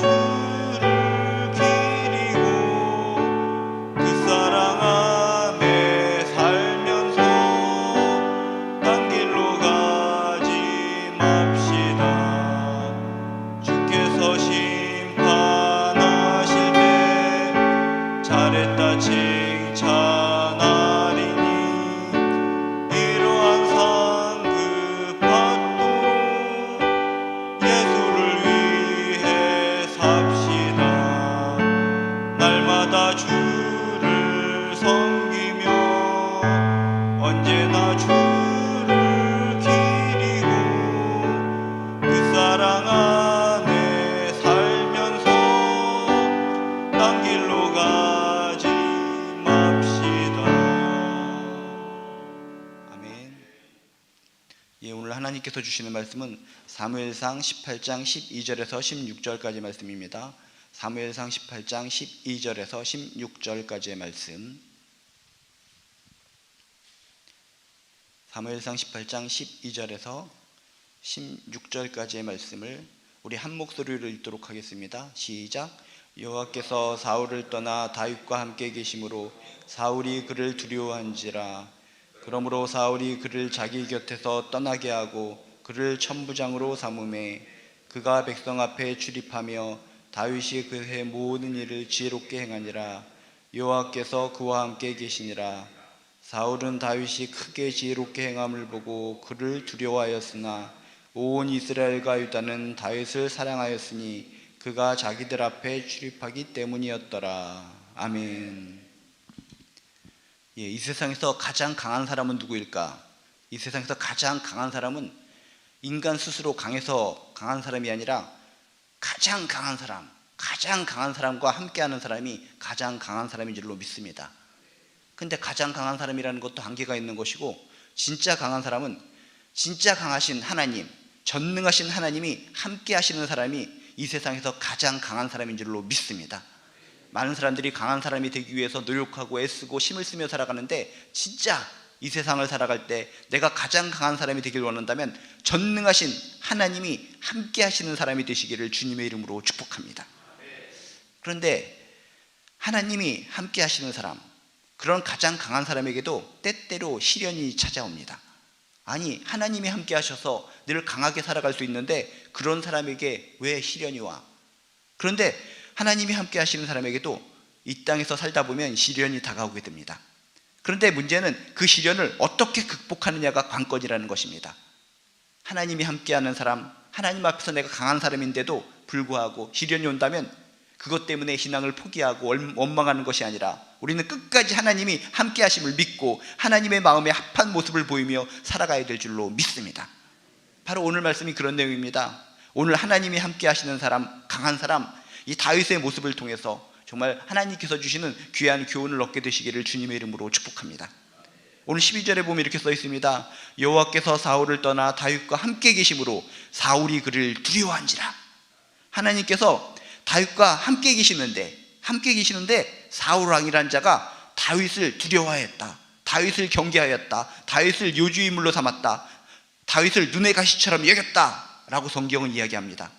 对。 주시는 말씀은 사무엘상 18장 12절에서 16절까지 말씀입니다. 사무엘상 18장 12절에서 16절까지의 말씀. 사무엘상 18장 12절에서 16절까지의 말씀을 우리 한 목소리로 읽도록 하겠습니다. 시작. 여호와께서 사울을 떠나 다윗과 함께 계심으로 사울이 그를 두려워한지라 그러므로 사울이 그를 자기 곁에서 떠나게 하고 그를 천부장으로 삼음에 그가 백성 앞에 출입하며 다윗이 그의 모든 일을 지혜롭게 행하니라 여호와께서 그와 함께 계시니라 사울은 다윗이 크게 지혜롭게 행함을 보고 그를 두려워하였으나 온 이스라엘과 유다는 다윗을 사랑하였으니 그가 자기들 앞에 출입하기 때문이었더라 아멘. 예, 이 세상에서 가장 강한 사람은 누구일까? 이 세상에서 가장 강한 사람은 인간 스스로 강해서 강한 사람이 아니라 가장 강한 사람, 가장 강한 사람과 함께하는 사람이 가장 강한 사람인 줄로 믿습니다. 근데 가장 강한 사람이라는 것도 한계가 있는 것이고 진짜 강한 사람은 진짜 강하신 하나님, 전능하신 하나님이 함께 하시는 사람이 이 세상에서 가장 강한 사람인 줄로 믿습니다. 많은 사람들이 강한 사람이 되기 위해서 노력하고 애쓰고 힘을 쓰며 살아가는데 진짜 이 세상을 살아갈 때 내가 가장 강한 사람이 되길 원한다면 전능하신 하나님이 함께 하시는 사람이 되시기를 주님의 이름으로 축복합니다. 그런데 하나님이 함께 하시는 사람, 그런 가장 강한 사람에게도 때때로 시련이 찾아옵니다. 아니, 하나님이 함께 하셔서 늘 강하게 살아갈 수 있는데 그런 사람에게 왜 시련이 와? 그런데 하나님이 함께 하시는 사람에게도 이 땅에서 살다 보면 시련이 다가오게 됩니다. 그런데 문제는 그 시련을 어떻게 극복하느냐가 관건이라는 것입니다. 하나님이 함께하는 사람, 하나님 앞에서 내가 강한 사람인데도 불구하고 시련이 온다면 그것 때문에 신앙을 포기하고 원망하는 것이 아니라 우리는 끝까지 하나님이 함께 하심을 믿고 하나님의 마음에 합한 모습을 보이며 살아가야 될 줄로 믿습니다. 바로 오늘 말씀이 그런 내용입니다. 오늘 하나님이 함께 하시는 사람, 강한 사람, 이 다윗의 모습을 통해서 정말 하나님께서 주시는 귀한 교훈을 얻게 되시기를 주님의 이름으로 축복합니다. 오늘 12절에 보면 이렇게 써 있습니다. 여호와께서 사울을 떠나 다윗과 함께 계심으로 사울이 그를 두려워한지라. 하나님께서 다윗과 함께 계시는데 함께 계시는데 사울 왕이란 자가 다윗을 두려워하였다. 다윗을 경계하였다. 다윗을 요주인물로 삼았다. 다윗을 눈의 가시처럼 여겼다라고 성경은 이야기합니다.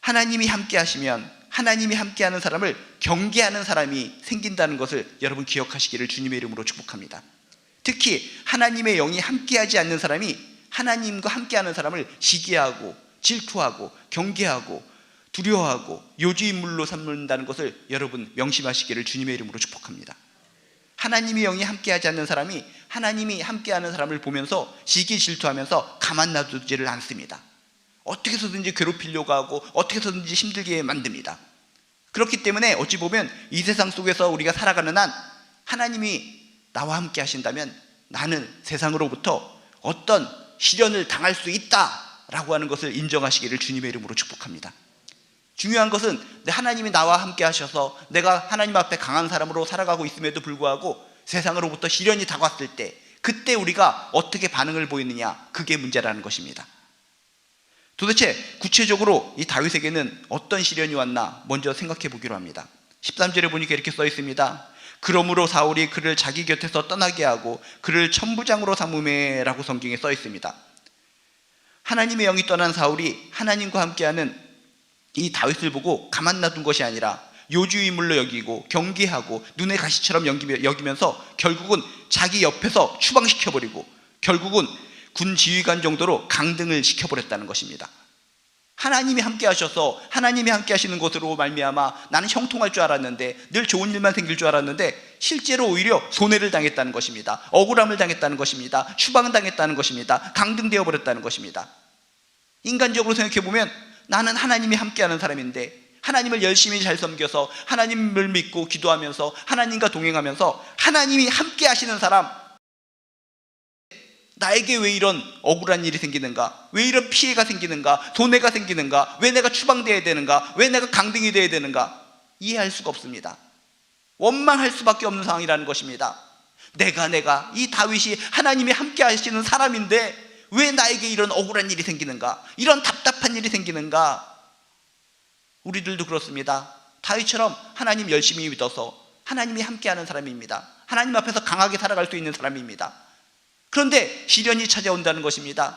하나님이 함께 하시면 하나님이 함께하는 사람을 경계하는 사람이 생긴다는 것을 여러분 기억하시기를 주님의 이름으로 축복합니다. 특히 하나님의 영이 함께하지 않는 사람이 하나님과 함께하는 사람을 시기하고 질투하고 경계하고 두려워하고 요주인물로 삼는다는 것을 여러분 명심하시기를 주님의 이름으로 축복합니다. 하나님의 영이 함께하지 않는 사람이 하나님이 함께하는 사람을 보면서 시기 질투하면서 가만 놔두지를 않습니다. 어떻게 해서든지 괴롭히려고 하고 어떻게 해서든지 힘들게 만듭니다. 그렇기 때문에 어찌 보면 이 세상 속에서 우리가 살아가는 한 하나님이 나와 함께 하신다면 나는 세상으로부터 어떤 시련을 당할 수 있다라고 하는 것을 인정하시기를 주님의 이름으로 축복합니다. 중요한 것은 내 하나님이 나와 함께 하셔서 내가 하나님 앞에 강한 사람으로 살아가고 있음에도 불구하고 세상으로부터 시련이 다가왔을 때 그때 우리가 어떻게 반응을 보이느냐 그게 문제라는 것입니다. 도대체 구체적으로 이 다윗에게는 어떤 시련이 왔나 먼저 생각해 보기로 합니다. 13절에 보니까 이렇게 써 있습니다. 그러므로 사울이 그를 자기 곁에서 떠나게 하고 그를 천부장으로 삼음해라고 성경에 써 있습니다. 하나님의 영이 떠난 사울이 하나님과 함께하는 이 다윗을 보고 가만 놔둔 것이 아니라 요주인물로 여기고 경계하고 눈의 가시처럼 여기면서 결국은 자기 옆에서 추방시켜버리고 결국은 군 지휘관 정도로 강등을 시켜버렸다는 것입니다. 하나님이 함께 하셔서 하나님이 함께 하시는 것으로 말미암아 나는 형통할 줄 알았는데 늘 좋은 일만 생길 줄 알았는데 실제로 오히려 손해를 당했다는 것입니다. 억울함을 당했다는 것입니다. 추방을 당했다는 것입니다. 강등되어 버렸다는 것입니다. 인간적으로 생각해 보면 나는 하나님이 함께 하는 사람인데 하나님을 열심히 잘 섬겨서 하나님을 믿고 기도하면서 하나님과 동행하면서 하나님이 함께 하시는 사람 나에게 왜 이런 억울한 일이 생기는가? 왜 이런 피해가 생기는가? 손해가 생기는가? 왜 내가 추방돼야 되는가? 왜 내가 강등이 돼야 되는가? 이해할 수가 없습니다. 원망할 수밖에 없는 상황이라는 것입니다. 내가 내가 이 다윗이 하나님이 함께 하시는 사람인데 왜 나에게 이런 억울한 일이 생기는가? 이런 답답한 일이 생기는가? 우리들도 그렇습니다. 다윗처럼 하나님 열심히 믿어서 하나님이 함께하는 사람입니다. 하나님 앞에서 강하게 살아갈 수 있는 사람입니다. 그런데 시련이 찾아온다는 것입니다.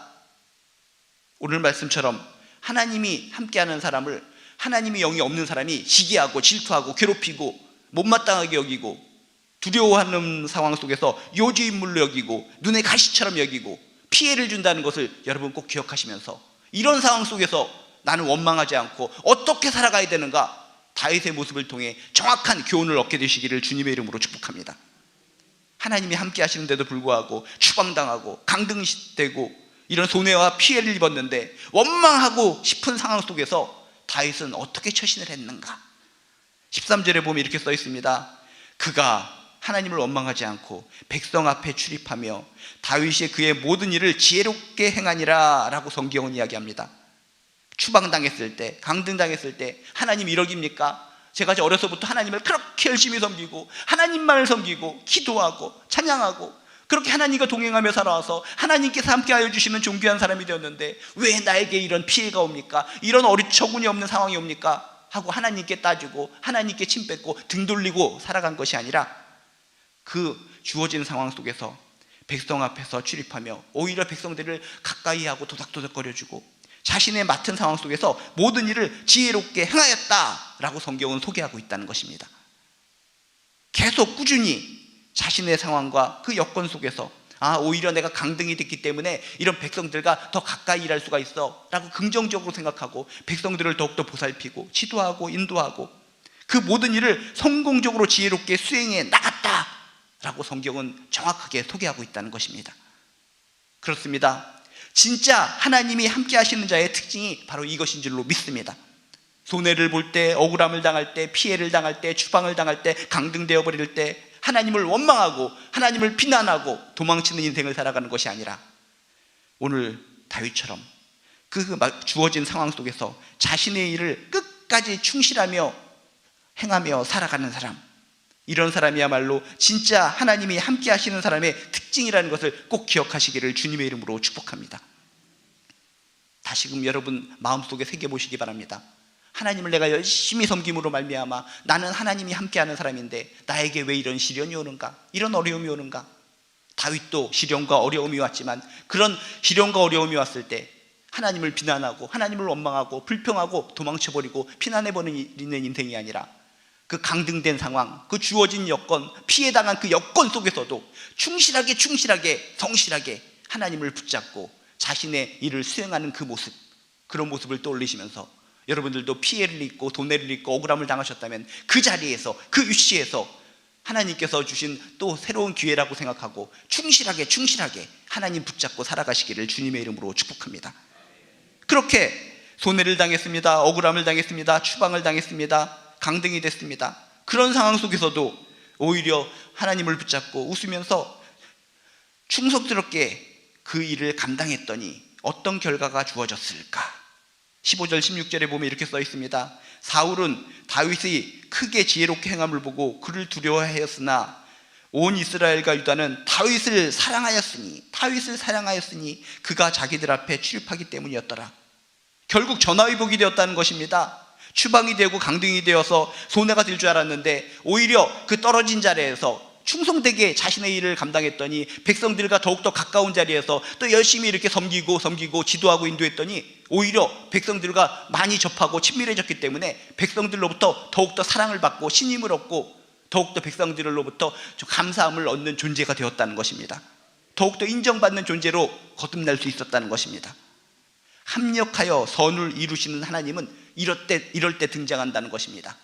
오늘 말씀처럼 하나님이 함께하는 사람을 하나님이 영이 없는 사람이 시기하고 질투하고 괴롭히고 못마땅하게 여기고 두려워하는 상황 속에서 요주인물로 여기고 눈에 가시처럼 여기고 피해를 준다는 것을 여러분 꼭 기억하시면서 이런 상황 속에서 나는 원망하지 않고 어떻게 살아가야 되는가 다윗의 모습을 통해 정확한 교훈을 얻게 되시기를 주님의 이름으로 축복합니다. 하나님이 함께 하시는데도 불구하고 추방당하고 강등되고 이런 손해와 피해를 입었는데 원망하고 싶은 상황 속에서 다윗은 어떻게 처신을 했는가? 13절에 보면 이렇게 써 있습니다. 그가 하나님을 원망하지 않고 백성 앞에 출입하며 다윗이 그의 모든 일을 지혜롭게 행하니라 라고 성경은 이야기합니다. 추방당했을 때, 강등당했을 때 하나님 이러깁니까? 제가 어려서부터 하나님을 그렇게 열심히 섬기고 하나님만을 섬기고 기도하고 찬양하고 그렇게 하나님과 동행하며 살아와서 하나님께서 함께하여 주시는 존귀한 사람이 되었는데 왜 나에게 이런 피해가 옵니까? 이런 어리처구니 없는 상황이 옵니까? 하고 하나님께 따지고 하나님께 침 뱉고 등 돌리고 살아간 것이 아니라 그 주어진 상황 속에서 백성 앞에서 출입하며 오히려 백성들을 가까이 하고 도닥도닥거려주고 자신의 맡은 상황 속에서 모든 일을 지혜롭게 행하였다라고 성경은 소개하고 있다는 것입니다. 계속 꾸준히 자신의 상황과 그 여건 속에서 아 오히려 내가 강등이 됐기 때문에 이런 백성들과 더 가까이 일할 수가 있어 라고 긍정적으로 생각하고 백성들을 더욱더 보살피고 지도하고 인도하고 그 모든 일을 성공적으로 지혜롭게 수행해 나갔다 라고 성경은 정확하게 소개하고 있다는 것입니다. 그렇습니다. 진짜 하나님이 함께 하시는 자의 특징이 바로 이것인 줄로 믿습니다. 손해를 볼 때, 억울함을 당할 때, 피해를 당할 때, 추방을 당할 때, 강등되어 버릴 때 하나님을 원망하고 하나님을 비난하고 도망치는 인생을 살아가는 것이 아니라 오늘 다윗처럼 그 주어진 상황 속에서 자신의 일을 끝까지 충실하며 행하며 살아가는 사람 이런 사람이야말로 진짜 하나님이 함께 하시는 사람의 특징이라는 것을 꼭 기억하시기를 주님의 이름으로 축복합니다. 다시금 여러분 마음속에 새겨 보시기 바랍니다. 하나님을 내가 열심히 섬김으로 말미암아 나는 하나님이 함께하는 사람인데 나에게 왜 이런 시련이 오는가? 이런 어려움이 오는가? 다윗도 시련과 어려움이 왔지만 그런 시련과 어려움이 왔을 때 하나님을 비난하고 하나님을 원망하고 불평하고 도망쳐버리고 피난해버리는 인생이 아니라 그 강등된 상황, 그 주어진 여건, 피해당한 그 여건 속에서도 충실하게 충실하게 성실하게 하나님을 붙잡고 자신의 일을 수행하는 그 모습, 그런 모습을 떠올리시면서 여러분들도 피해를 입고 돈해를 입고 억울함을 당하셨다면 그 자리에서 그 위치에서 하나님께서 주신 또 새로운 기회라고 생각하고 충실하게 충실하게 하나님 붙잡고 살아가시기를 주님의 이름으로 축복합니다. 그렇게 손해를 당했습니다. 억울함을 당했습니다. 추방을 당했습니다. 강등이 됐습니다. 그런 상황 속에서도 오히려 하나님을 붙잡고 웃으면서 충성스럽게 그 일을 감당했더니 어떤 결과가 주어졌을까? 15절 16절에 보면 이렇게 써 있습니다. 사울은 다윗이 크게 지혜롭게 행함을 보고 그를 두려워하였으나 온 이스라엘과 유다는 다윗을 사랑하였으니 다윗을 사랑하였으니 그가 자기들 앞에 출입하기 때문이었더라. 결국 전화위복이 되었다는 것입니다. 추방이 되고 강등이 되어서 손해가 될 줄 알았는데 오히려 그 떨어진 자리에서 충성되게 자신의 일을 감당했더니 백성들과 더욱더 가까운 자리에서 또 열심히 이렇게 섬기고 섬기고 지도하고 인도했더니 오히려 백성들과 많이 접하고 친밀해졌기 때문에 백성들로부터 더욱더 사랑을 받고 신임을 얻고 더욱더 백성들로부터 좀 감사함을 얻는 존재가 되었다는 것입니다. 더욱더 인정받는 존재로 거듭날 수 있었다는 것입니다. 합력하여 선을 이루시는 하나님은 이럴 때, 이럴 때 등장한다는 것입니다.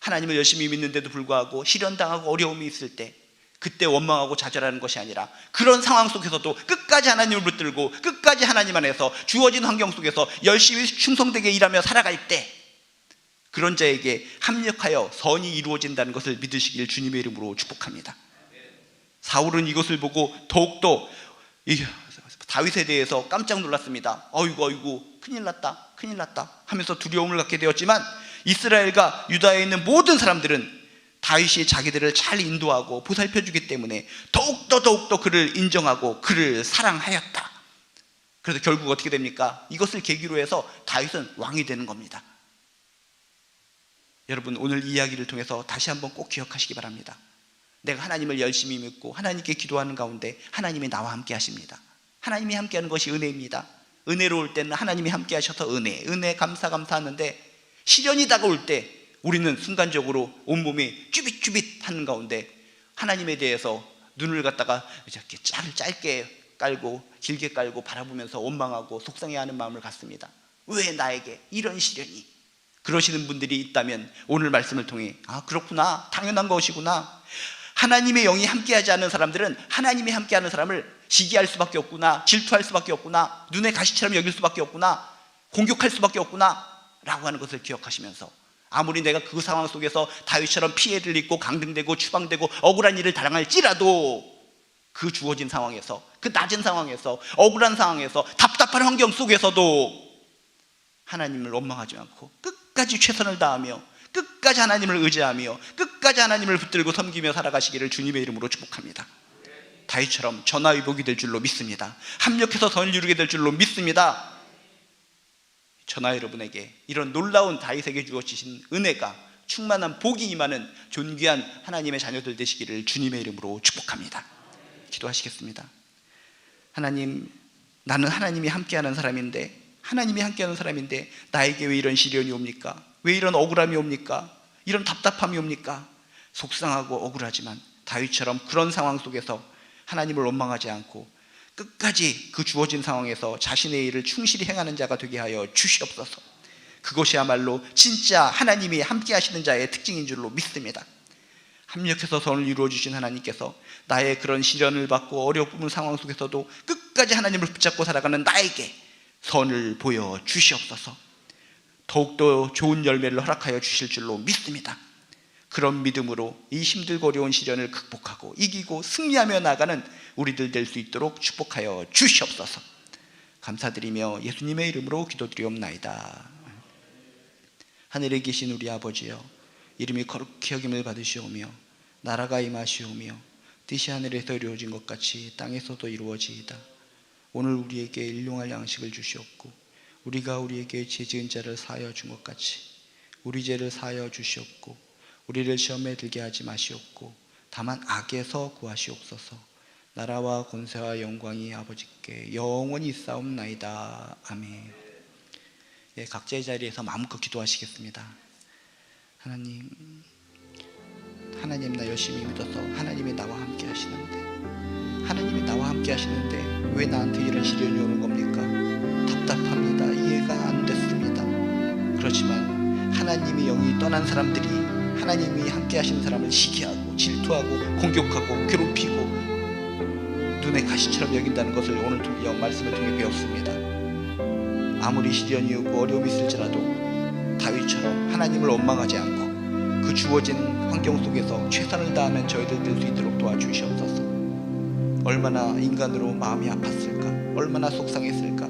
하나님을 열심히 믿는데도 불구하고 실현당하고 어려움이 있을 때 그때 원망하고 좌절하는 것이 아니라 그런 상황 속에서도 끝까지 하나님을 붙들고 끝까지 하나님 안에서 주어진 환경 속에서 열심히 충성되게 일하며 살아갈 때 그런 자에게 합력하여 선이 이루어진다는 것을 믿으시길 주님의 이름으로 축복합니다. 사울은 이것을 보고 더욱더 이 다윗에 대해서 깜짝 놀랐습니다. 어이구 어이구 큰일 났다 큰일 났다 하면서 두려움을 갖게 되었지만 이스라엘과 유다에 있는 모든 사람들은 다윗이 자기들을 잘 인도하고 보살펴 주기 때문에 더욱더 더욱더 그를 인정하고 그를 사랑하였다. 그래서 결국 어떻게 됩니까? 이것을 계기로 해서 다윗은 왕이 되는 겁니다. 여러분 오늘 이야기를 통해서 다시 한번 꼭 기억하시기 바랍니다. 내가 하나님을 열심히 믿고 하나님께 기도하는 가운데 하나님이 나와 함께 하십니다. 하나님이 함께하는 것이 은혜입니다. 은혜로울 때는 하나님이 함께 하셔서 은혜, 은혜 감사 감사하는데 시련이 다가올 때 우리는 순간적으로 온몸이 쭈빗쭈빗 하는 가운데 하나님에 대해서 눈을 갖다가 이렇게 짧, 짧게 깔고 길게 깔고 바라보면서 원망하고 속상해하는 마음을 갖습니다. 왜 나에게 이런 시련이? 그러시는 분들이 있다면 오늘 말씀을 통해 아 그렇구나 당연한 것이구나 하나님의 영이 함께하지 않는 사람들은 하나님이 함께하는 사람을 시기할 수밖에 없구나 질투할 수밖에 없구나 눈에 가시처럼 여길 수밖에 없구나 공격할 수밖에 없구나 라고 하는 것을 기억하시면서 아무리 내가 그 상황 속에서 다윗처럼 피해를 입고 강등되고 추방되고 억울한 일을 당할지라도 그 주어진 상황에서 그 낮은 상황에서 억울한 상황에서 답답한 환경 속에서도 하나님을 원망하지 않고 끝까지 최선을 다하며 끝까지 하나님을 의지하며 끝까지 하나님을 붙들고 섬기며 살아가시기를 주님의 이름으로 축복합니다. 다윗처럼 전화위복이 될 줄로 믿습니다. 합력해서 선을 이루게 될 줄로 믿습니다. 전하 여러분에게 이런 놀라운 다윗에게 주어지신 은혜가 충만한 복이 임하는 존귀한 하나님의 자녀들 되시기를 주님의 이름으로 축복합니다. 기도하시겠습니다. 하나님, 나는 하나님이 함께하는 사람인데 하나님이 함께하는 사람인데 나에게 왜 이런 시련이 옵니까? 왜 이런 억울함이 옵니까? 이런 답답함이 옵니까? 속상하고 억울하지만 다윗처럼 그런 상황 속에서 하나님을 원망하지 않고 끝까지 그 주어진 상황에서 자신의 일을 충실히 행하는 자가 되게 하여 주시옵소서. 그것이야말로 진짜 하나님이 함께 하시는 자의 특징인 줄로 믿습니다. 합력해서 선을 이루어 주신 하나님께서 나의 그런 시련을 받고 어려운 상황 속에서도 끝까지 하나님을 붙잡고 살아가는 나에게 선을 보여 주시옵소서. 더욱더 좋은 열매를 허락하여 주실 줄로 믿습니다. 그런 믿음으로 이 힘들고 어려운 시련을 극복하고 이기고 승리하며 나가는 우리들 될 수 있도록 축복하여 주시옵소서. 감사드리며 예수님의 이름으로 기도드리옵나이다. 하늘에 계신 우리 아버지여 이름이 거룩히 여김을 받으시오며 나라가 임하시오며 뜻이 하늘에서 이루어진 것 같이 땅에서도 이루어지이다. 오늘 우리에게 일용할 양식을 주시옵고 우리가 우리에게 죄 지은 자를 사하여 준 것 같이 우리 죄를 사하여 주시옵고 우리를 시험에 들게 하지 마시옵고 다만 악에서 구하시옵소서. 나라와 권세와 영광이 아버지께 영원히 싸움나이다. 아멘. 예, 각자의 자리에서 마음껏 기도하시겠습니다. 하나님, 하나님 나 열심히 믿어서 하나님이 나와 함께 하시는데, 하나님이 나와 함께 하시는데 왜 나한테 이런 시련이 오는 겁니까? 답답합니다. 이해가 안 됐습니다. 하나님의 영이 떠난 사람들이 하나님이 함께 하시는 사람을 시기하고 질투하고 공격하고 괴롭히고 눈에 가시처럼 여긴다는 것을 오늘 통- 영 말씀을 통해 배웠습니다. 아무리 시련이 오고 어려움이 있을지라도 다윗처럼 하나님을 원망하지 않고 그 주어진 환경 속에서 최선을 다하는 저희들 될 수 있도록 도와주시옵소서. 얼마나 인간으로 마음이 아팠을까, 얼마나 속상했을까.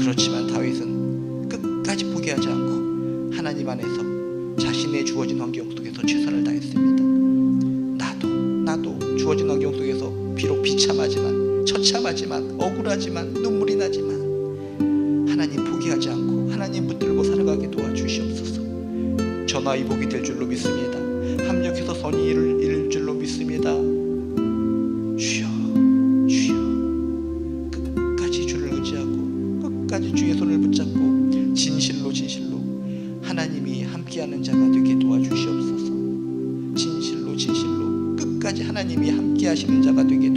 그렇지만 다윗은 끝까지 포기하지 않고 하나님 안에서 자신의 주어진 환경 속에서 최선을 다했습니다. 나도 나도 주어진 환경 속에서 비록 비참하지만 처참하지만 억울하지만 눈물이 나지만 하나님 포기하지 않고 하나님 붙들고 살아가게 도와주시옵소서. 전화 이복이 될 줄로 믿습니다. 합력해서 이룰, 이룰 줄로 믿습니다. 하나님이 함께 하시는 자가 되게.